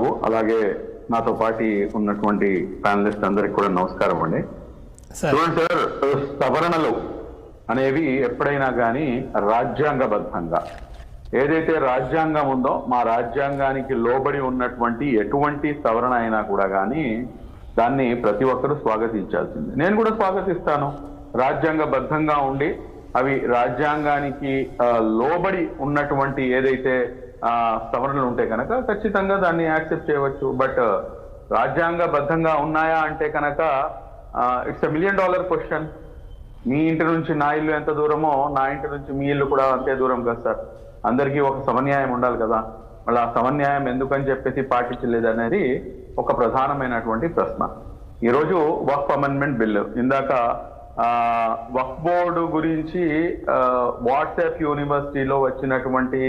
అలాగే నాతో పాటి ఉన్నటువంటి ప్యానలిస్ట్ అందరికి కూడా నమస్కారం అండి. సార్. చూడండి సార్ సవరణలు అనేవి ఎప్పుడైనా కానీ రాజ్యాంగబద్ధంగా. ఏదైతే రాజ్యాంగం ఉందో మా రాజ్యాంగానికి లోబడి ఉన్నటువంటి ఎటువంటి సవరణ అయినా కూడా కానీ దాన్ని ప్రతి ఒక్కరూ స్వాగతించాల్సింది. నేను కూడా స్వాగతిస్తాను. రాజ్యాంగబద్ధంగా ఉండి అవి రాజ్యాంగానికి లోబడి ఉన్నటువంటి ఏదైతే సవరణలు ఉంటే కనుక ఖచ్చితంగా దాన్ని యాక్సెప్ట్ చేయవచ్చు. బట్ రాజ్యాంగబద్ధంగా ఉన్నాయా అంటే కనుక it's a million dollar question. మీ ఇంటి నుంచి నా ఇల్లు ఎంత దూరమో నా ఇంటి నుంచి మీ ఇల్లు కూడా అంతే దూరం కదా సార్. అందరికీ ఒక సమన్యాయం ఉండాలి కదా. మళ్ళీ ఆ సమన్యాయం ఎందుకని చెప్పేసి పాటించలేదు అనేది ఒక ప్రధానమైనటువంటి ప్రశ్న. ఈరోజు వక్ఫ్ అమెండ్మెంట్ బిల్లు ఇందాక వక్ఫ్ బోర్డు గురించి వాట్సాప్ యూనివర్సిటీలో వచ్చినటువంటి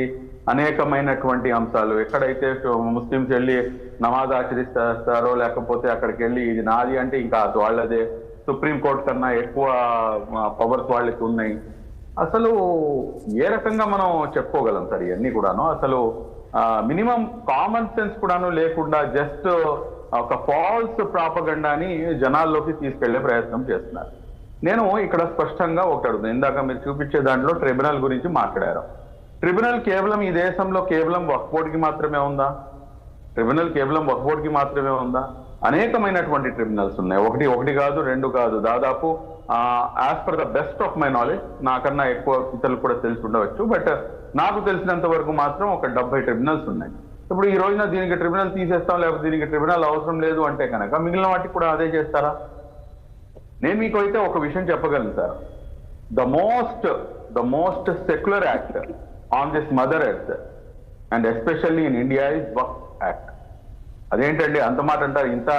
అనేకమైనటువంటి అంశాలు. ఎక్కడైతే ముస్లింస్ వెళ్ళి నమాజ్ ఆచరిస్తారో లేకపోతే అక్కడికి వెళ్ళి ఇది నాది అంటే ఇంకా అది వాళ్ళదే. సుప్రీం కోర్టు కన్నా ఎక్కువ పవర్స్ వాళ్ళకి ఉన్నాయి. అసలు ఏ రకంగా మనం చెప్పుకోగలం సార్ ఇవన్నీ కూడాను? అసలు మినిమం కామన్ సెన్స్ కూడాను లేకుండా జస్ట్ ఒక ఫాల్స్ ప్రాపగండాని జనాల్లోకి తీసుకెళ్ళే ప్రయత్నం చేస్తున్నారు. నేను ఇక్కడ స్పష్టంగా ఒకటి అడుగుతాను ఇందాక మీరు చూపించే దాంట్లో ట్రిబ్యునల్ గురించి మాట్లాడారు. ట్రిబ్యునల్ కేవలం ఈ దేశంలో కేవలం వక్ఫ్ బోర్డుకి మాత్రమే ఉందా? ట్రిబ్యునల్ కేవలం వక్ఫ్ బోర్డుకి మాత్రమే ఉందా? అనేకమైనటువంటి ట్రిబ్యునల్స్ ఉన్నాయి. ఒకటి ఒకటి కాదు రెండు కాదు. దాదాపు as per the best of my knowledge నాకన్నా ఎక్కువ ఇతరులు కూడా తెలిసి ఉండవచ్చు. బట్ నాకు తెలిసినంత వరకు మాత్రం ఒక డెబ్బై ట్రిబ్యునల్స్ ఉన్నాయి. ఇప్పుడు ఈ రోజున దీనికి ట్రిబ్యునల్ తీసేస్తాం లేకపోతే దీనికి ట్రిబ్యునల్ అవసరం లేదు అంటే కనుక మిగిలిన వాటికి కూడా అదే చేస్తారా? నేను మీకు అయితే ఒక విషయం చెప్పగలను sir. The most the most secular act on this mother earth and especially in India is Waqf act అదేంటండి అంత మాట అంటారు ఇంత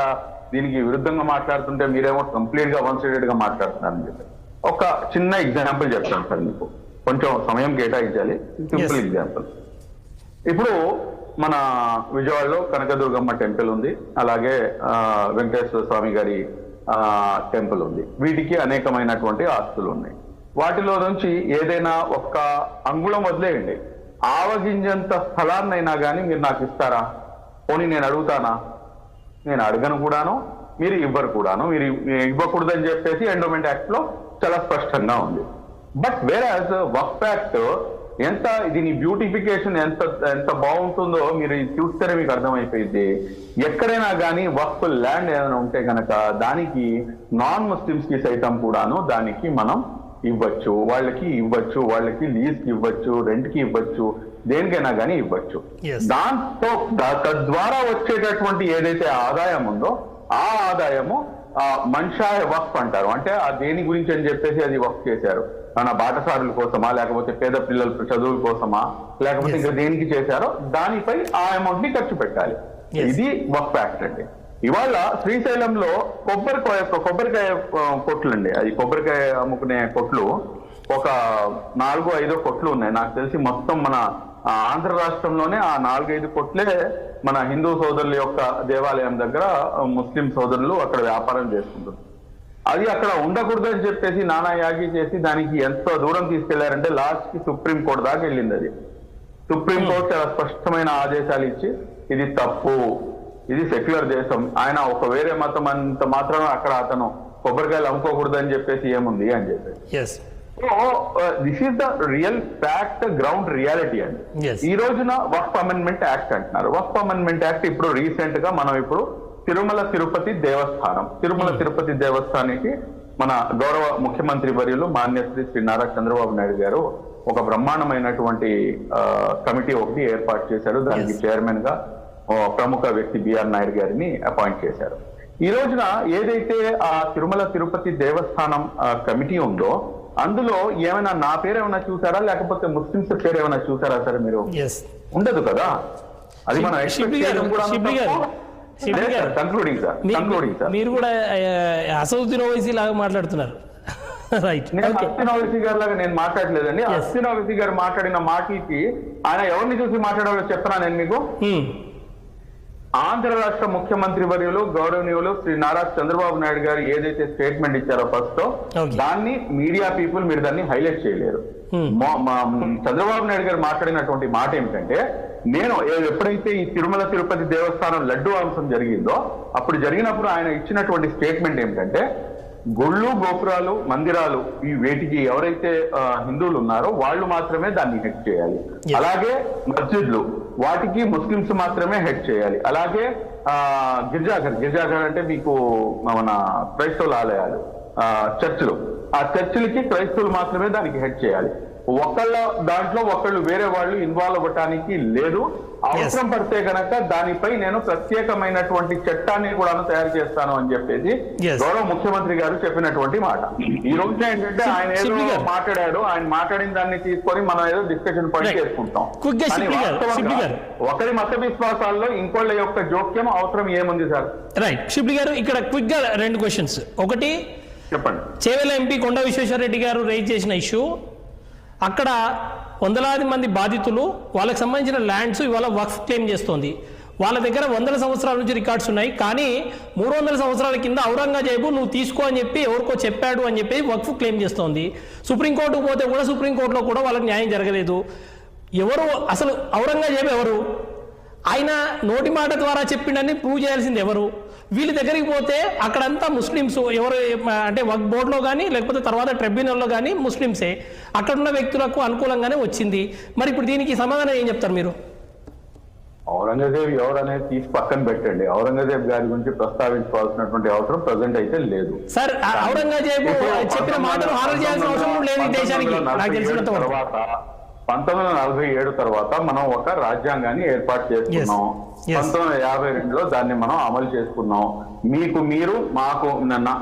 దీనికి విరుద్ధంగా మాట్లాడుతుంటే మీరేమో కంప్లీట్గా వన్ సైడెడ్గా మాట్లాడుతున్నారని చెప్పి ఒక చిన్న ఎగ్జాంపుల్ చెప్తాను సార్ మీకు. కొంచెం సమయం కేటాయించాలి. సింపుల్. ఎగ్జాంపుల్ ఇప్పుడు మన విజయవాడలో కనకదుర్గమ్మ టెంపుల్ ఉంది. అలాగే వెంకటేశ్వర స్వామి గారి టెంపుల్ ఉంది. వీటికి అనేకమైనటువంటి ఆస్తులు ఉన్నాయి. వాటిలో నుంచి ఏదైనా ఒక్క అంగుళం వదిలేయండి. ఆవగింజంత స్థలాన్నైనా కానీ మీరు నాకు ఇస్తారా? పోనీ నేను అడుగుతానా? నేను అడగను కూడాను మీరు ఇవ్వరు కూడాను మీరు ఇవ్వకూడదని చెప్పేసి ఎండోమెంట్ యాక్ట్లో చాలా స్పష్టంగా ఉంది. బట్ వేరాజ్ వక్ఫ్ యాక్ట్ ఎంత దీని బ్యూటిఫికేషన్ ఎంత ఎంత బాగుంటుందో మీరు ఇది చూస్తేనే మీకు అర్థమైపోయింది ఎక్కడైనా కానీ వక్ఫ్ ల్యాండ్ ఏదైనా ఉంటే కనుక దానికి నాన్ ముస్లిమ్స్కి సైతం కూడాను దానికి మనం ఇవ్వచ్చు వాళ్ళకి ఇవ్వచ్చు వాళ్ళకి లీజ్ ఇవ్వచ్చు రెంట్కి ఇవ్వచ్చు దేనికైనా కానీ ఇవ్వచ్చు. దాంతో తద్వారా వచ్చేటటువంటి ఏదైతే ఆదాయం ఉందో ఆ ఆదాయము ఆ మన్షాయ వక్ఫ్ అంటారు అంటే ఆ దేని గురించి అని చెప్పేసి అది వక్ఫ్ చేశారు మన బాటసారుల కోసమా లేకపోతే పేద పిల్లల చదువుల కోసమా లేకపోతే. ఇంకా దేనికి చేశారో దానిపై ఆ అమౌంట్ని ఖర్చు పెట్టాలి. ఇది వక్ఫ్ యాక్ట్ అండి ఇవాళ శ్రీశైలంలో కొబ్బరికాయ కొబ్బరికాయ ఆ, కొట్లండి. అది కొబ్బరికాయ అమ్ముకునే కొట్లు. ఒక నాలుగు ఐదో కొట్లు ఉన్నాయి. నాకు తెలిసి మొత్తం మన ఆంధ్ర రాష్ట్రంలోనే ఆ నాలుగైదు కొట్లే మన హిందూ సోదరుల యొక్క దేవాలయం దగ్గర ముస్లిం సోదరులు అక్కడ వ్యాపారం చేసుకుంటారు అది అక్కడ ఉండకూడదు అని చెప్పేసి నానా యాగి చేసి దానికి ఎంత దూరం తీసుకెళ్ళారంటే లాస్ట్కి సుప్రీం కోర్టు దాకా వెళ్ళింది అది. సుప్రీం కోర్టు చాలా స్పష్టమైన ఆదేశాలు ఇచ్చి ఇది తప్పు. ఇది సెక్యులర్ దేశం. ఆయన ఒక వేరే మతం అంత మాత్రం అక్కడ అతను కొబ్బరికాయలు అమ్ముకోకూడదు అని చెప్పేసి ఏముంది అని చెప్పేసి. So this is the real fact ground reality అండి. ఈ రోజున వక్ఫ్ అమెండ్మెంట్ యాక్ట్ అంటున్నారు. వక్ఫ్ అమెండ్మెంట్ యాక్ట్ ఇప్పుడు రీసెంట్గా మనం ఇప్పుడు తిరుమల తిరుపతి దేవస్థానం తిరుమల తిరుపతి దేవస్థానానికి మన గౌరవ ముఖ్యమంత్రి వర్యులు మాన్యశ్రీ శ్రీ నారా చంద్రబాబు నాయుడు గారు ఒక బ్రహ్మాండమైనటువంటి ఆ, కమిటీ ఒకటి ఏర్పాటు చేశారు. దానికి. చైర్మన్గా ప్రముఖ వ్యక్తి బిఆర్ నాయుడు గారిని అపాయింట్ చేశారు. ఈ రోజున ఏదైతే ఆ తిరుమల తిరుపతి దేవస్థానం కమిటీ ఉందో అందులో ఏమైనా నా పేరు ఏమైనా చూసారా లేకపోతే ముస్లింస్ పేరు ఏమైనా చూసారా సార్ మీరు? ఉండదు కదా? అది మనం. కంక్లూడింగ్ సార్ కంక్లూడింగ్ సార్ మీరు కూడా అసౌద్దీన్ ఓవైసీ లాగా మాట్లాడుతున్నారు. నేను ఓకే అస్తిన్ ఓవైసీ గారి లాగా నేను మాట్లాడలేదండి. Yes. అస్తిన్ ఓవైసీ గారు మాట్లాడిన మాటలకి ఆయన ఎవరిని చూసి మాట్లాడాలో చెప్పనా నేను మీకు? ఆంధ్ర రాష్ట్ర ముఖ్యమంత్రి వర్యులు గౌరవనీయులు శ్రీ నారా చంద్రబాబు నాయుడు గారు ఏదైతే స్టేట్మెంట్ ఇచ్చారో ఫస్ట్. దాన్ని మీడియా పీపుల్ మీరు దాన్ని హైలైట్ చేయలేరు చంద్రబాబు నాయుడు గారు మాట్లాడినటువంటి మాట ఏమిటంటే నేను ఎప్పుడైతే ఈ తిరుమల తిరుపతి దేవస్థానం లడ్డు అంశం జరిగిందో అప్పుడు జరిగినప్పుడు ఆయన ఇచ్చినటువంటి స్టేట్మెంట్ ఏమిటంటే గుళ్ళు గోపురాలు మందిరాలు ఈ వేటికి ఎవరైతే హిందువులు ఉన్నారో వాళ్ళు మాత్రమే దాన్ని హెడ్ చేయాలి. అలాగే మస్జిద్లు వాటికి ముస్లిమ్స్ మాత్రమే హెడ్ చేయాలి. అలాగే ఆ గిరిజాఘర్ గిరిజాఘర్ అంటే మీకు మన క్రైస్తవుల ఆలయాలు ఆ చర్చిలు. ఆ చర్చిలకి క్రైస్తవులు మాత్రమే దానికి హెడ్ చేయాలి. ఒకళ్ళ దాంట్లో ఒకళ్ళు వేరే వాళ్ళు ఇన్వాల్వ్ అవ్వటానికి లేదు. అవసరం పడితే గనక దానిపై నేను ప్రత్యేకమైనటువంటి చట్టాన్ని కూడా తయారు చేస్తాను అని చెప్పేసి. గౌరవ ముఖ్యమంత్రి గారు చెప్పినటువంటి మాట ఈ రోజున ఏంటంటే ఆయన ఏదో. మాట్లాడాడు ఆయన మాట్లాడిన దాన్ని తీసుకొని మనం ఏదో డిస్కషన్ పాయింట్. చేసుకుంటాం. ఒకరి మత విశ్వాసాల్లో ఇంకోళ్ళ యొక్క జోక్యం అవసరం ఏముంది సార్ రైట్ షిప్లి గారు ఇక్కడ క్విక్గా రెండు క్వశ్చన్స్ ఒకటి చెప్పండి చేవెల ఎంపీ కొండ విశ్వేశ్వరరెడ్డి గారు రైజ్ చేసిన ఇష్యూ అక్కడ వందలాది మంది బాధితులు వాళ్ళకి సంబంధించిన ల్యాండ్స్ ఇవాళ వక్ఫ్ క్లెయిమ్ చేస్తోంది. వాళ్ళ దగ్గర వందల సంవత్సరాల నుంచి రికార్డ్స్ ఉన్నాయి. కానీ మూడు వందల సంవత్సరాల కింద ఔరంగజేబు నువ్వు తీసుకో అని చెప్పి ఎవరికో చెప్పాడు అని చెప్పి వక్ఫ్ క్లెయిమ్ చేస్తోంది. సుప్రీంకోర్టుకు పోతే కూడా సుప్రీంకోర్టులో కూడా వాళ్ళకి న్యాయం జరగలేదు. ఎవరు అసలు ఔరంగజేబు ఎవరు? ఆయన నోటి మాట ద్వారా చెప్పిండని ప్రూవ్ చేయాల్సింది ఎవరు? వీళ్ళ దగ్గరికి పోతే అక్కడంతా ముస్లిమ్స్ ఎవరు అంటే వక్ బోర్డులో కానీ లేకపోతే తర్వాత ట్రిబ్యునల్లో కానీ ముస్లిమ్సే. అక్కడ ఉన్న వ్యక్తులకు అనుకూలంగానే వచ్చింది. మరి ఇప్పుడు దీనికి సమాధానం ఏం చెప్తారు మీరు? ఔరంగజేబ్ ఎవరు అనేది తీసి పక్కన పెట్టండి. ఔరంగజేబ్ గారి గురించి ప్రస్తావించుకోవాల్సినటువంటి అవసరం ప్రజెంట్ అయితే లేదు. సార్ ఔరంగజేబు చెప్పిన మాటలు చేయాల్సిన అవసరం లేదు దేశానికి. నాకు తెలిసినంత వరకు. తర్వాత పంతొమ్మిది వందల నలభై ఏడు తర్వాత మనం ఒక రాజ్యాంగాన్ని ఏర్పాటు చేసుకున్నాం. పంతొమ్మిది వందల యాభై రెండులో దాన్ని మనం అమలు చేసుకున్నాం. మీకు మీరు మాకు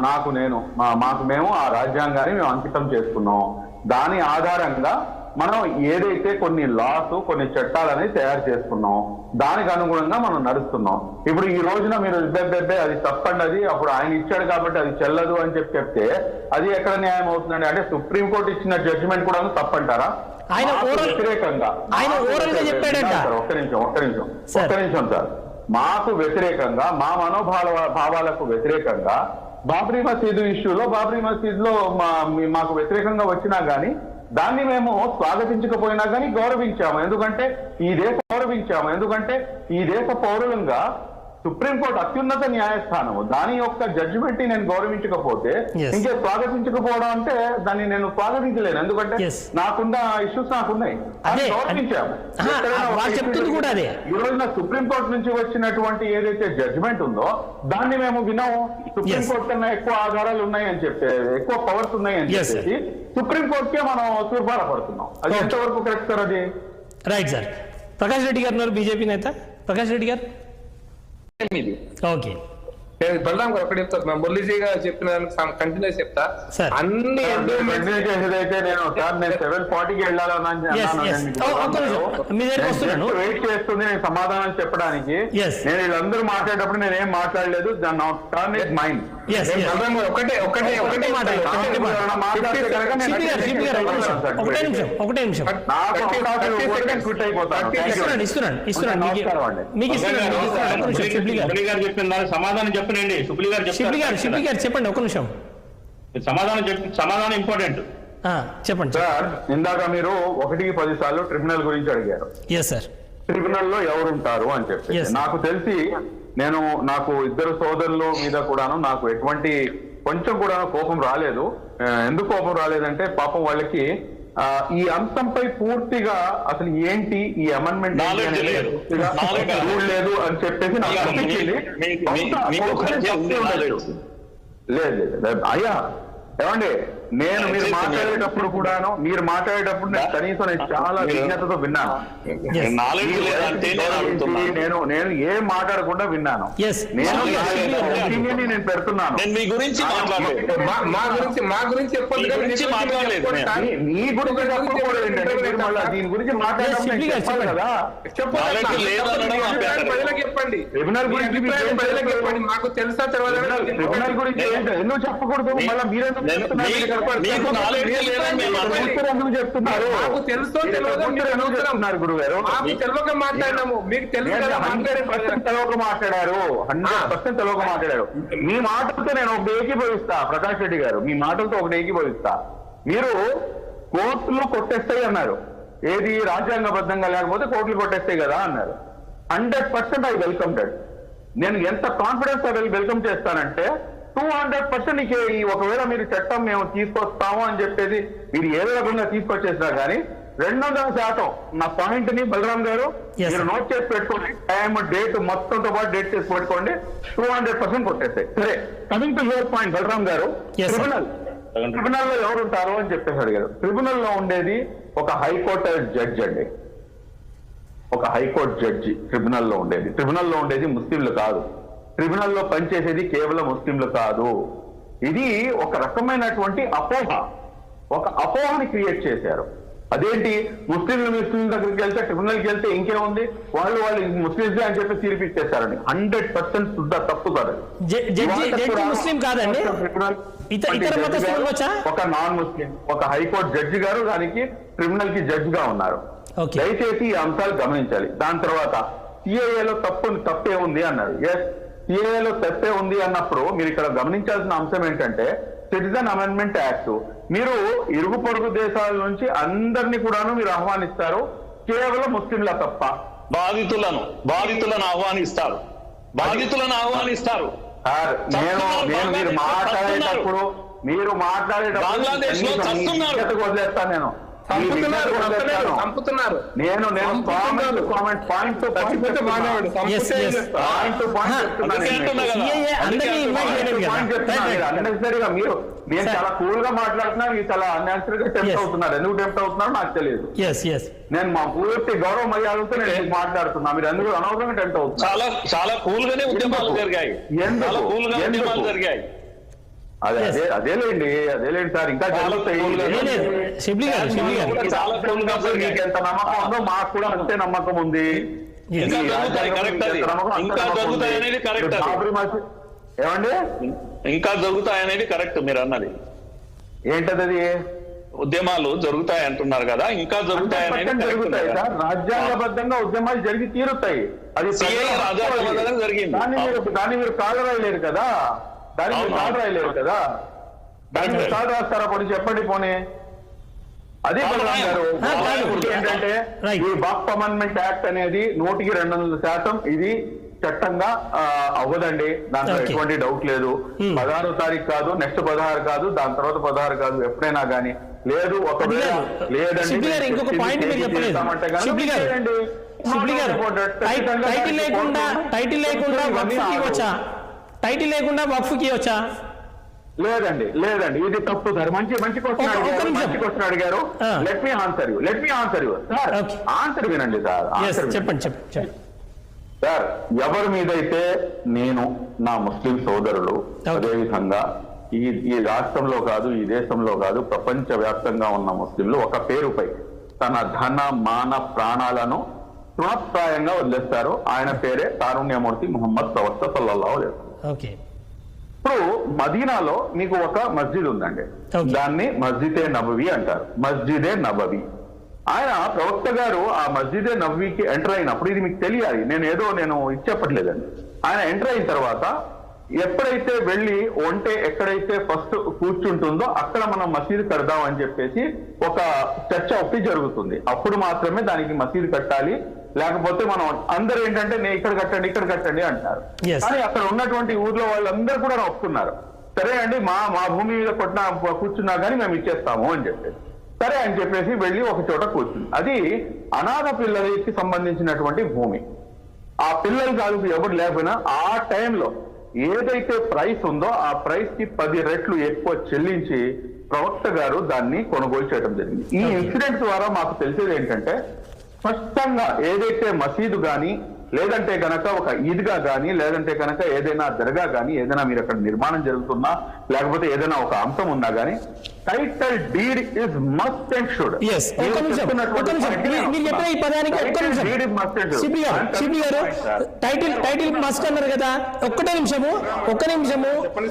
నాకు నేను మా- మాకు మేము ఆ రాజ్యాంగాన్ని మేము అంకితం చేసుకున్నాం. దాని ఆధారంగా మనం ఏదైతే కొన్ని లాస్ కొన్ని చట్టాలని తయారు చేసుకున్నాం. దానికి అనుగుణంగా మనం నడుస్తున్నాం. ఇప్పుడు ఈ రోజున మీరు ఇద్దరు అది తప్పండి అది అప్పుడు ఆయన ఇచ్చాడు కాబట్టి అది చెల్లదు అని చెప్పి చెప్తే అది ఎక్కడ న్యాయం అవుతుందండి? అంటే సుప్రీంకోర్టు ఇచ్చిన జడ్జిమెంట్ కూడా తప్పంటారా? ఆయన ఆయన గా చెప్పాడంట. ఒక్క నిమిషం ఒక్క నిమిషం. ఒక్క నిమిషం సార్. మాకు వ్యతిరేకంగా మా మనోభావ భావాలకు వ్యతిరేకంగా బాబ్రీ మసీదు ఇష్యూలో బాబ్రీ మసీద్లో మాకు వ్యతిరేకంగా వచ్చినా గానీ దాన్ని మేము స్వాగతించకపోయినా కానీ గౌరవించాము. ఎందుకంటే ఈ దేశ గౌరవించాము. ఎందుకంటే ఈ దేశ పౌరులంగా సుప్రీంకోర్టు అత్యున్నత న్యాయస్థానము దాని యొక్క జడ్జిమెంట్ని నేను గౌరవించకపోతే. ఇంకే స్వాగతించకపోవడం అంటే దాన్ని నేను స్వాగతించలేను ఎందుకంటే. నాకున్న ఇష్యూస్ నాకున్నాయి గౌరవించాము. ఈ రోజున సుప్రీం కోర్టు నుంచి వచ్చినటువంటి ఏదైతే జడ్జిమెంట్ ఉందో దాన్ని మేము వినము సుప్రీం Yes. కోర్టు కన్నా ఎక్కువ ఆధారాలు ఉన్నాయని చెప్పి ఎక్కువ పవర్స్ ఉన్నాయని. చెప్పేసి సుప్రీం కోర్టుకే మనం తూర్పార పడుతున్నాం అది. ఎంతవరకు కరెక్ట్ సార్ అది right sir Prakash Reddy garu BJP నేత ప్రకాష్ రెడ్డి గారు ఇది ఓకే. నేను బలరాం గారు ఒకటి చెప్తా. మా మురళీజీ గారు చెప్పిన దానికి కంటిన్యూస్ చెప్తా. Sir. అన్ని endowments- కంటిన్యూ చేసేదైతే నేను సార్ నేను సెవెన్ ఫార్టీకి వెళ్ళాలని అన్నాను Yes, yes. నేను. మీకు Oh, వెయిట్ చేస్తుంది నేను సమాధానం చెప్పడానికి. నేను వీళ్ళందరూ మాట్లాడేటప్పుడు నేను ఏం మాట్లాడలేదు. దాని టర్న్ ఇస్ మైండ్ ఒకటే ఒకటే ఒకటే మాట ఒకటే నిమిషం ఒకటే నిమిషం. ఇస్తున్నాను ఇస్తున్నాను ఇస్తున్నాను. మీకు ఇస్తున్నాను. సిప్లి గారు. చెప్పిన సమాధానం చెప్పనండి. సుప్లి గారు సిప్లి చెప్తారు గారు సిప్లి గారు చెప్పండి ఒక నిమిషం. సమాధానం చెప్పి సమాధానం ఇంపార్టెంట్. ఆ, చెప్పండి సార్ ఇందాక మీరు ఒకటికి పది సార్లు ట్రిబ్యునల్ గురించి అడిగారు. ఎస్ సార్ ట్రిబ్యునల్లో ఎవరుంటారు అని చెప్పి. నాకు తెలిసి నేను నాకు ఇద్దరు సోదరుల మీద కూడాను నాకు ఎటువంటి కొంచెం కూడా కోపం రాలేదు. ఎందుకు కోపం రాలేదంటే పాపం వాళ్ళకి ఈ అంశంపై పూర్తిగా అసలు ఏంటి ఈ అమెండ్మెంట్ లేదు. అని చెప్పేసి నాకు అనిపించింది. లేదు లేదు. అయ్యా ఏమండి? నేను మీరు మాట్లాడేటప్పుడు కూడాను మీరు మాట్లాడేటప్పుడు నేను కనీసం నేను చాలా విజ్ఞతతో విన్నాను. నేను నేను నేను ఏం మాట్లాడకుండా విన్నాను. నేను నేను పెడుతున్నాను. నేను మీ గురించి మాట్లాడలేదు. మా- గురించి మా గురించి మీ కానీ గురించి దీని గురించి మాట్లాడడం. కదా. చెప్పండి. ట్రిబ్యునల్ గురించి మీకు తెలుసు? చెప్పండి. మాకు తెలుసా తర్వాత ట్రిబ్యునల్ గురించి ఏంటి? ఎందుకు చెప్పకూడదు? మళ్ళీ మీరెందుకు మీకు లేదని మేము చెప్తున్నారు? తెలుసో తెలియదో గారు మాకు తెలియక మాట్లాడినాము. మీకు తెలుసు హండ్రెడ్ పర్సెంట్ తెలవక మాట్లాడారు. హండ్రెడ్ పర్సెంట్ తెలవక మాట్లాడారు. మీ మాటలతో నేను ఒకటి ఏకీభవిస్తా ప్రకాష్ రెడ్డి గారు. మీ మాటలతో ఒకటి ఏకీభవిస్తా. మీరు కోర్టులు కొట్టేస్తాయి అన్నారు. ఏది రాజ్యాంగబద్ధంగా లేకపోతే కోర్టులు కొట్టేస్తే కదా అన్నారు. Hundred percent I welcome that నేను ఎంత కాన్ఫిడెన్స్ వెల్కమ్ చేస్తానంటే టూ హండ్రెడ్ పర్సెంట్ ఈ ఒకవేళ మీరు చట్టం మేము తీసుకొస్తాము అని చెప్పేసి మీరు ఏ రకంగా తీసుకొచ్చేసినా కానీ రెండు వందల శాతం నా పాయింట్ని బలరాం గారు మీరు. నోట్ చేసి పెట్టుకోండి. టైం డేట్ మొత్తంతో పాటు డేట్ చేసి పెట్టుకోండి. టూ హండ్రెడ్ పర్సెంట్ కొట్టేస్తాయి. సరే coming to your point Balaram garu. Tribunal ట్రిబ్యునల్లో ఎవరు ఉంటారు అని చెప్పేసి అడిగారు. ట్రిబ్యునల్లో ఉండేది ఒక హైకోర్టు జడ్జి అండి. ఒక హైకోర్టు జడ్జి ట్రిబ్యునల్లో ఉండేది. ట్రిబ్యునల్లో ఉండేది ముస్లింలు కాదు. ట్రిబ్యునల్లో పనిచేసేది కేవలం ముస్లింలు కాదు. ఇది ఒక రకమైనటువంటి అపోహ. ఒక అపోహని క్రియేట్ చేశారు. అదేంటి? ముస్లింలు ముస్లిం దగ్గరికి వెళ్తే ట్రిబ్యునల్కి వెళ్తే ఇంకేముంది? వాళ్ళు వాళ్ళు ముస్లింస్ అని చెప్పి తీర్పిచ్చేశారని హండ్రెడ్ పర్సెంట్ శుద్ధ తప్పు కాదు ముస్లిం కాదండి? ఒక నాన్ ముస్లిం ఒక హైకోర్టు జడ్జి గారు దానికి ట్రిబ్యునల్కి జడ్జి గా ఉన్నారు. దయచేసి ఈ అంశాలు గమనించాలి. దాని తర్వాత సిఏఏలో తప్పు తప్పే ఉంది అన్నారు. ఎస్ సిఏఏలో తప్పే ఉంది అన్నప్పుడు మీరు ఇక్కడ గమనించాల్సిన అంశం ఏంటంటే సిటిజన్ అమెండ్మెంట్ యాక్ట్ మీరు ఇరుగు పొరుగు దేశాల నుంచి అందరినీ కూడాను మీరు ఆహ్వానిస్తారు. కేవలం ముస్లింల తప్ప. బాధితులను బాధితులను ఆహ్వానిస్తారు. బాధితులను ఆహ్వానిస్తారు. నేను నేను మీరు మాట్లాడేటప్పుడు మీరు మాట్లాడేటప్పుడు వదిలేస్తాను నేను. నేను నేను comment comment point to point మానవుడు. పాయింట్ టు పాయింట్ మీరు నేను. చాలా కూల్గా మాట్లాడుతున్నా మీరు చాలా టెంప్ట్. అవుతున్నారు. ఎందుకు టెంప్ట్ అవుతున్నారో? నాకు తెలియదు. నేను మా పూర్తి గౌరవ మర్యాదలతో నేను మాట్లాడుతున్నా. మీరు ఎందుకు అనవసరంగా టెంప్ట్ అవుతున్నారు? చాలా చాలా కూల్ గానే ఉద్యమాలు? జరిగాయి. ఎందుకు? చాలా కూల్గా ఎందుకు? ఉద్యమాలు జరిగాయి. అదేలేండి అదేలేండి సార్ ఇంకా ఎంత నమ్మకం ఉందో మాకు కూడా అంతే నమ్మకం ఉంది. ఏమండి? ఇంకా జరుగుతాయి అనేది కరెక్ట్ మీరు అన్నది. ఏంటది అది? ఉద్యమాలు జరుగుతాయి అంటున్నారు కదా ఇంకా జరుగుతాయి అనేది 100% correct జరుగుతాయి. సార్. రాజ్యాంగబద్ధంగా ఉద్యమాలు జరిగి తీరుతాయి. అది జరిగింది. దాన్ని మీరు దాన్ని మీరు కాలు రాయలేరు కదా. మీరు అవును. కాలు రాయలేరు కదా మీరు Correct. కాలు రాస్తారా పోనీ చెప్పండి పోనీ అదే బలరాం గారు ఏంటంటే. ఈ బాక్ అమెండ్మెంట్ యాక్ట్ అనేది నూటికి రెండు వందల శాతం ఇది చట్టంగా అవ్వదండి దాంట్లో. ఎటువంటి డౌట్ లేదు Hmm. పదహారో తారీఖు కాదు నెక్స్ట్ పదహారు కాదు దాని తర్వాత పదహారు కాదు ఎప్పుడైనా గానీ లేదు ఒకవేళ. లేదండి ఇంకొక పాయింట్ మీరు చెప్పలేదు టైటిల్ లేకుండా టైటిల్ లేకుండా టైటిల్ లేకుండా వక్ఫ్కి వచ్చా లేదండి లేదండి ఇది తప్పు సార్ మంచి మంచి క్వశ్చన్ అడిగారు. మంచి క్వశ్చన్ అడిగారు. Let me answer you let me answer you sir. Answer వినండి సార్. చెప్పండి చెప్పండి సార్ ఎవరి మీదైతే నేను నా ముస్లిం సోదరులు Okay. అదే విధంగా ఈ ఈ రాష్ట్రంలో కాదు ఈ దేశంలో కాదు ప్రపంచ వ్యాప్తంగా ఉన్న ముస్లింలు ఒక పేరుపై తన ధన మాన ప్రాణాలను తృణప్రాయంగా వదిలేస్తారు ఆయన పేరే కారుణ్యమూర్తి ముహమ్మద్ ప్రవక్త సల్లల్లాహు అలైహి వసల్లం. ఓకే. ఇప్పుడు మదీనాలో మీకు ఒక మస్జిద్ ఉందండి. దాన్ని మస్జిదే నబవి అంటారు. మస్జిదే నబవి. ఆయన ప్రవక్త గారు ఆ మస్జిదే నబవీకి ఎంటర్ అయినప్పుడు ఇది మీకు తెలియాలి. నేను ఏదో నేను ఇది చెప్పట్లేదండి. ఆయన ఎంటర్ అయిన తర్వాత ఎప్పుడైతే వెళ్ళి ఒంటే ఎక్కడైతే ఫస్ట్ కూర్చుంటుందో అక్కడ మనం మసీదు కడదాం అని చెప్పేసి ఒక చర్చ ఒకటి జరుగుతుంది. అప్పుడు మాత్రమే దానికి మసీదు కట్టాలి. లేకపోతే మనం అందరూ ఏంటంటే నేను ఇక్కడ కట్టండి ఇక్కడ కట్టండి అంటారు. కానీ అక్కడ ఉన్నటువంటి ఊర్లో వాళ్ళందరూ కూడా ఒప్పుకున్నారు సరే అండి మా మా భూమి మీద కొట్టిన కూర్చున్నా కానీ మేము ఇచ్చేస్తాము అని చెప్పేసి. సరే అని చెప్పేసి వెళ్ళి ఒక చోట కూర్చుంది. అది అనాథ పిల్లలకి సంబంధించినటువంటి భూమి. ఆ పిల్లలు కాదు ఎవరు లేకపోయినా ఆ టైంలో ఏదైతే ప్రైస్ ఉందో ఆ ప్రైస్కి పది రెట్లు ఎక్కువ చెల్లించి ప్రవక్త గారు దాన్ని కొనుగోలు చేయడం జరిగింది. ఈ ఇన్సిడెంట్ ద్వారా మాకు తెలిసేది ఏంటంటే స్పష్టంగా ఏదైతే మసీదు కానీ లేదంటే కనుక ఒక ఈద్గా కానీ లేదంటే కనుక ఏదైనా దర్గా కానీ ఏదైనా మీరు అక్కడ నిర్మాణం జరుగుతున్నా లేకపోతే ఏదైనా ఒక అంశం ఉన్నా కానీ title deed is must and should Yes, ఒక్క నిమిషం, ఒక్క నిమిషం. మీరు- మీరు చెప్పిన ఈ పదానికి ఒక్క నిమిషం. శిబి గారు శిబి గారు టైటిల్ టైటిల్ మస్ట్ అన్నారు కదా ఒక్కటే నిమిషము ఒక్క నిమిషము.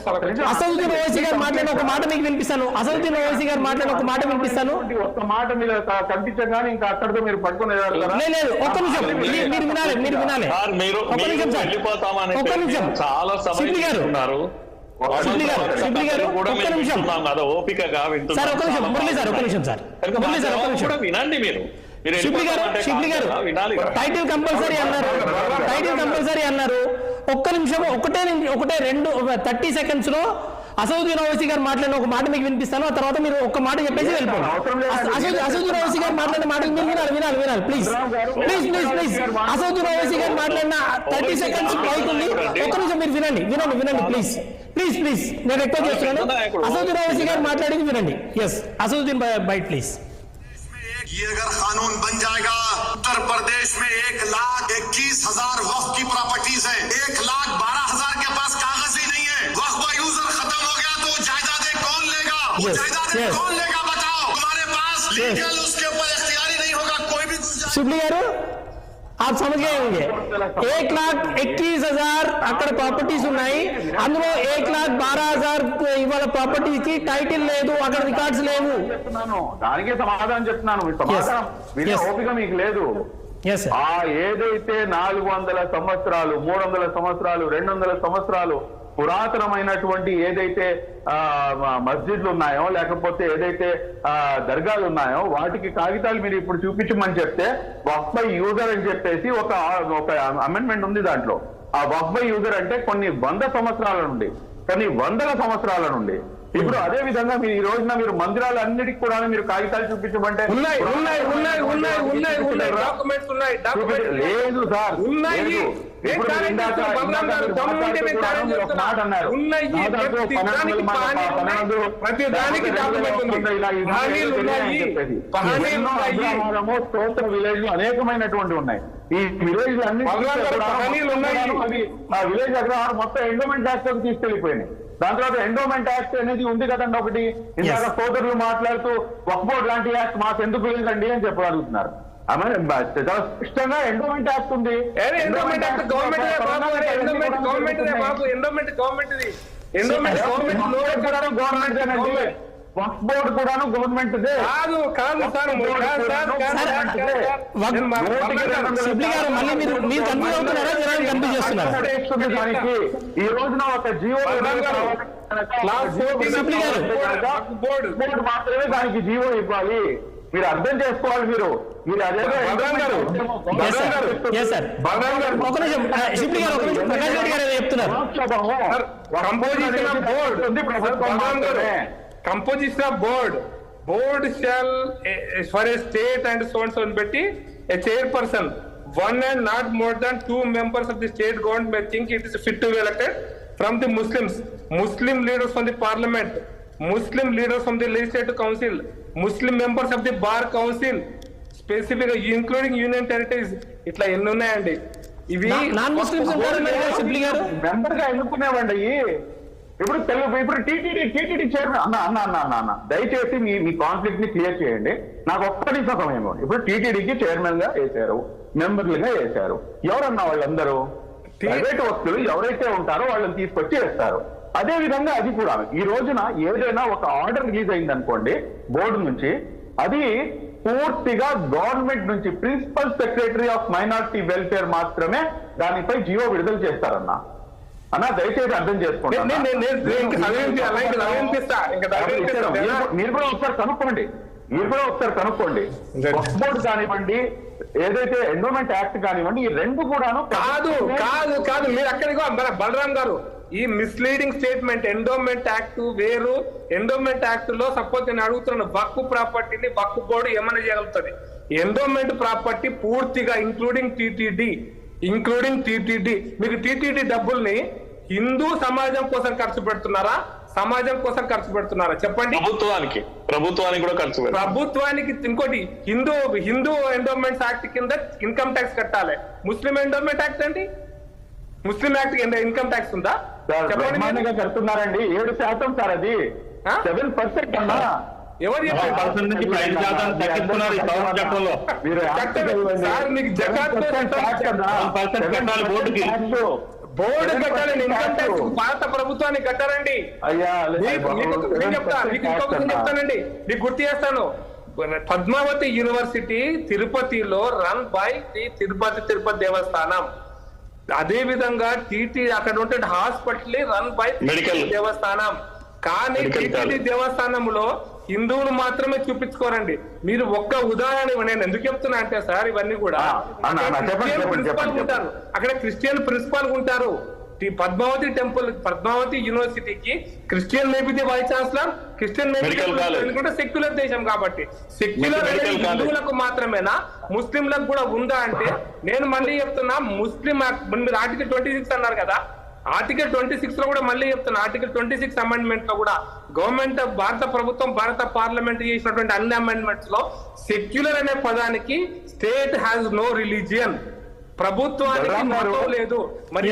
ఒక. అసదుద్దీన్ ఓవైసీ గారు మాట్లాడిన ఒక మాట మీకు వినిపిస్తాను. అసదుద్దీన్ ఓవైసీ గారు మాట్లాడిన ఒక మాట వినిపిస్తాను. ఒక్క మాట మీద క- కనిపించగానే ఇంకా అక్కడితో మీరు పట్టుకుని? లేదు లేదు ఒక్క నిమిషం. మీరు- మీరు వినాలి మీరు వినాలి. మీరు ఒక్క మీరు నిమిషం సార్. ఒక్క నిమిషం. చాలా శిబి గారు కదా ఓపికగా వింటున్నాం. సార్ ఒక్క నిమిషం మురళి సార్ ఒక్క నిమిషం సార్. మురళి నిమిషం. వినండి మీరు. షిబ్లి గారు షిబ్లి గారు. టైటిల్ కంపల్సరీ అన్నారు. టైటిల్ కంపల్సరీ అన్నారు. ఒక్క నిమిషం ఒకటే ఒకటే రెండు థర్టీ సెకండ్స్లో అసౌద్దీన్ ఓవైసీ గారు మాట్లాడిన ఒక మాట మీకు వినిపిస్తాను. ఆ తర్వాత మీరు ఒక మాట చెప్పేసి వెళ్ళిపోండి. అసౌద్దీన్ ఓవైసీ గారు మాట్లాడిన మాటలు మీరు వినాలి వినాలి వినాలి. Please please please please Asaduddin Owaisi garu మాట్లాడిన థర్టీ సెకండ్స్ అవుతుంది. ఒక్క నిమిషం మీరు వినండి వినండి వినండి ప్లీజ్ ప్లీజ్ ప్లీజ్ నేను రిక్వెస్ట్ చేస్తున్నాను అసౌద్దీన్ ఓవైసీ గారు మాట్లాడింది వినండి ఎస్ అసౌద్దీన్ బైట్ ప్లీజ్ ये अगर कानून बन जाएगा उत्तर प्रदेश में एक लाख इक्कीस हजार वक्फ की प्रॉपर्टीज है एक लाख बारह हजार के पास कागज ही नहीं है वक्फ यूजर खत्म हो गया तो वो जायदादें कौन लेगा वो Yes, जायदादें yes. कौन लेगा बताओ तुम्हारे पास Yes. लीगल उसके ऊपर इख्तियारी नहीं होगा कोई भी घुस जाए शिवली गारू आप समझ गए होंगे एक लाख इक्कीस हजार అక్కడ ప్రాపర్టీస్ ఉన్నాయి అందులో ఏక్ లాక్ బారా హజార్ ఇవాళ ప్రాపర్టీస్ కి టైటిల్ లేదు అక్కడ రికార్డ్స్ లేవు చెప్తున్నాను దానికే సమాధానం చెప్తున్నాను మీ సమాధానం వినే Yes. ఓపిక మీకు లేదు ఎస్ ఆ ఏదైతే నాలుగు వందల సంవత్సరాలు మూడు వందల సంవత్సరాలు రెండు వందల సంవత్సరాలు పురాతనమైనటువంటి ఏదైతే మస్జిద్లు ఉన్నాయో లేకపోతే ఏదైతే దర్గాలు ఉన్నాయో వాటికి కాగితాలు మీరు ఇప్పుడు చూపించమని చెప్తే వక్ఫ్ బై యూజర్ అని చెప్పేసి ఒక ఒక అమెండ్మెంట్ ఉంది దాంట్లో. ఆ వక్ఫ్ బై యూజర్ అంటే కొన్ని వంద సంవత్సరాల నుండి కొన్ని వందల సంవత్సరాల నుండి. ఇప్పుడు అదే విధంగా మీరు ఈ రోజున మీరు మందిరాలు అన్నిటికి కూడా మీరు కాగితాలు చూపించమంటే లేదు సార్ ఉన్నాయి. ప్రతి దానికి స్తోత్ర విలేజ్ అనేకమైనటువంటి ఉన్నాయి. ఈ విలేజ్ అన్ని. ఆ విలేజ్ అగ్రహారం మొత్తం ఎండోమెంట్ యాక్ట్లోకి తీసుకెళ్ళిపోయినాయి దాని తర్వాత ఎండోమెంట్ యాక్ట్ అనేది ఉంది కదండి ఒకటి. ఇందాక Yes. సోదరులు మాట్లాడుతూ వక్బోర్డ్ లాంటి యాక్ట్ మాకు ఎందుకు లేదండి అని చెప్పగలుగుతున్నారు స్పష్టంగా ఎండోమెంట్ యాక్ట్ ఉంది endowment act government endowment government బాబు endowment government endowment government government Waqf board కూడాను గవర్నమెంట్ కాదు కాదు సార్ దానికి. ఈ రోజున ఒక జీవో బోర్డు. మాత్రమే దానికి జీవో ఇవ్వాలి. మీరు అర్థం చేసుకోవాలి మీరు. మీరు చెప్తున్నారు. Composition of board board board shall for a state and సోన్ సోన్ పెట్టి a chairperson one and not more than two members of the state government think it is fit to elected from the Muslims Muslim leaders from the parliament Muslim leaders from the legislative council Muslim members of the bar council specific including union territories ఇట్లా ఎన్ని ఉన్నాయండి? ఇవి non Muslims మెంబర్గా ఎన్నుకునేవండి? ఇప్పుడు తెలుగు ఇప్పుడు TTD TTD chairman అన్న అన్న అన్న అన్న అన్న. దయచేసి మీ మీ కాన్ఫ్లిక్ట్ని క్లియర్ చేయండి. నాకు ఒక్క నిమిషం సమయం. ఇప్పుడు టీటీడీకి చైర్మన్గా వేశారు మెంబర్లుగా వేశారు. ఎవరన్నా వాళ్ళందరూ? ప్రైవేట్ వ్యక్తులు ఎవరైతే ఉంటారో వాళ్ళని తీసుకొచ్చి వేస్తారు. అదే విధంగా అది కూడా. ఈ రోజున ఏదైనా ఒక ఆర్డర్ రిలీజ్ అయింది అనుకోండి బోర్డు నుంచి అది పూర్తిగా గవర్నమెంట్ నుంచి principal secretary of minority welfare మాత్రమే దానిపై జియో విడుదల చేస్తారన్న. అన్న దయచేసి అర్థం చేసుకోండి. మీరు- కూడా ఒకసారి కనుక్కోండి. మీరు కూడా ఒకసారి కనుక్కోండి. సరే. వక్ఫ్ బోర్డు కానివ్వండి ఏదైతే ఎండోమెంట్ యాక్ట్ కానివ్వండి ఈ రెండు కూడాను కాదు కాదు కాదు. మీరు అక్కడికి మన బలరాం గారు. ఈ మిస్లీడింగ్ స్టేట్మెంట్ ఎండోమెంట్ యాక్ట్ వేరు. ఎండోమెంట్ యాక్ట్లో సపోజ్ నేను అడుగుతున్నాను వక్కు ప్రాపర్టీని వక్కు బోర్డు ఏమైనా చేయగలుగుతుంది? ఎండోమెంట్ ప్రాపర్టీ పూర్తిగా ఇంక్లూడింగ్ టిటిడి ఇంక్లూడింగ్ టిటిడి మీకు టిటిడి డబ్బుల్ని హిందూ సమాజం కోసం ఖర్చు పెడుతున్నారా? సమాజం కోసం ఖర్చు పెడుతున్నారా? చెప్పండి. ప్రభుత్వానికి ప్రభుత్వానికి కూడా ఖర్చు ప్రభుత్వానికి ఇంకోటి హిందూ హిందూ ఎండోమెంట్స్ యాక్ట్ కింద ఇన్కమ్ ట్యాక్స్ కట్టాలి. ముస్లిం ఎండోమెంట్ యాక్ట్ అండి? ముస్లిం యాక్ట్ కింద ఇన్కమ్ ట్యాక్స్ ఉందా? బ్రహ్మాండంగా కడుతున్నారండి ఏడు శాతం సార్ అది? సెవెన్ పర్సెంట్ అన్నా. ఎవరు చెప్పారు? పర్సెంట్ నుంచి ఐదు శాతం తగ్గిస్తున్నారు ఈ సవరణ చట్టంలో. మీరు కట్టండి. సార్, మీకు జకాత్లో ట్యాక్స్ అన్నా. 7% కట్టాలి బోర్డుకి. బోర్డు కట్టాలని ఇన్కమ్ ట్యాక్స్. భారత ప్రభుత్వానికి కట్టారండి. అయ్యా చెప్తా. మీకు చెప్తానండి. మీకు గుర్తు చేస్తాను. పద్మావతి యూనివర్సిటీ తిరుపతిలో run by the Tirupati Tirupati Devasthanam. అదే విధంగా టీటీ అక్కడ ఉంటే హాస్పిటల్ రన్ బై. దేవస్థానం కానీ టీటీడీ. దేవస్థానంలో హిందువులు మాత్రమే చూపించుకోరండి మీరు ఒక్క ఉదాహరణ ఇవ్వండి. నేను ఎందుకు చెప్తున్నా అంటే సార్ ఇవన్నీ కూడా. ఉంటారు అక్కడ క్రిస్టియన్ ప్రిన్సిపాల్ ఉంటారు పద్మావతి టెంపుల్ పద్మావతి యూనివర్సిటీకి Christian maybe vice chancellor Christian. ఎందుకంటే సెక్యులర్ దేశం కాబట్టి సెక్యులర్. హిందువులకు మాత్రమేనా ముస్లింలకు కూడా ఉందా అంటే నేను మళ్ళీ చెప్తున్నా ముస్లిం మీరు ఆర్టికల్ ట్వంటీ సిక్స్ అన్నారు కదా ఆర్టికల్ ట్వంటీ సిక్స్లో కూడా మళ్ళీ చెప్తున్నా ఆర్టికల్ ట్వంటీ సిక్స్ అమెండ్మెంట్లో కూడా గవర్నమెంట్ భారత ప్రభుత్వం భారత పార్లమెంట్ చేసినటువంటి అన్ని అమెండ్మెంట్స్లో సెక్యులర్ అనే పదానికి స్టేట్ హ్యాస్ నో రిలీజియన్ ప్రభుత్వానికి మతం లేదు. మరి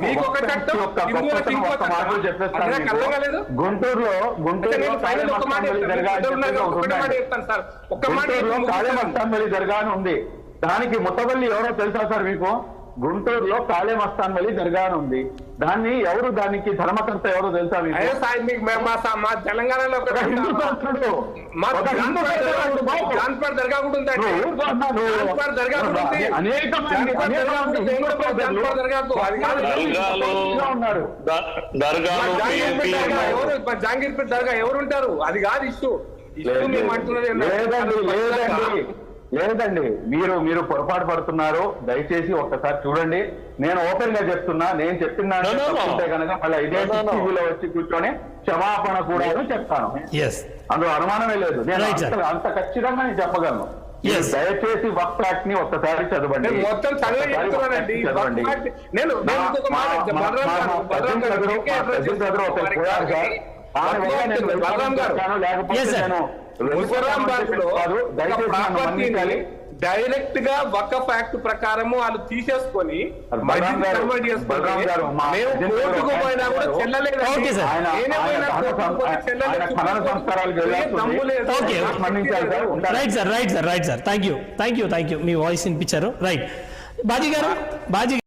మీకు ఒక చట్టం హిందువులకు ఇంకో చట్టం. గుంటూరులో గుంటూరులో ఒక మాట చెప్తాను. సార్. ఒక్క మాట కాళీ. మస్తాన్ ఉంది. దానికి ముత్తవల్లి ఎవరో తెలుసా సార్ మీకు? గుంటూరులో కాళీ మస్తాన్ వల్లి దర్గా అని ఉంది. దాన్ని ఎవరు దానికి ధర్మకర్త ఎవరో తెలుసా మే- తెలంగాణలో దర్గా కూడా- ఉంది. జాంగీర్పేట్ దర్గా ఎవరు మా జాంగీర్పేట్ దర్గా ఎవరు ఉంటారు? అది కాదు ఇష్యూ. ఇష్యూ మేము అంటున్నది లేదండి మీరు మీరు పొరపాటు పడుతున్నారు దయచేసి ఒక్కసారి చూడండి. నేను ఓపెన్గా చెప్తున్నా నేను చెప్పిన కనుక మళ్ళీ ఇదే. టీవీలో వచ్చి కూర్చొని క్షమాపణ కూడా అని చెప్తాను. అందులో అనుమానమే లేదు. నేను. అంత ఖచ్చితంగా నేను చెప్పగలను. దయచేసి వక్ఫ్ యాక్ట్ని ఒక్కసారి చదవండి. మొత్తం చదివే చదవండి. నేను వెళ్తాను, లేకపోతే డైరెక్ట్గా వకఫ్ యాక్ట్ ప్రకారము వాళ్ళు తీసేసుకొని కన్వర్ట్ చేసుకొని మేము కోర్టుకు పోయినా కూడా చెల్లలేదు. Right sir right sir right sir thank you thank you thank you me voice వినిపించారు. రైట్ బాజీ గారు బాజీ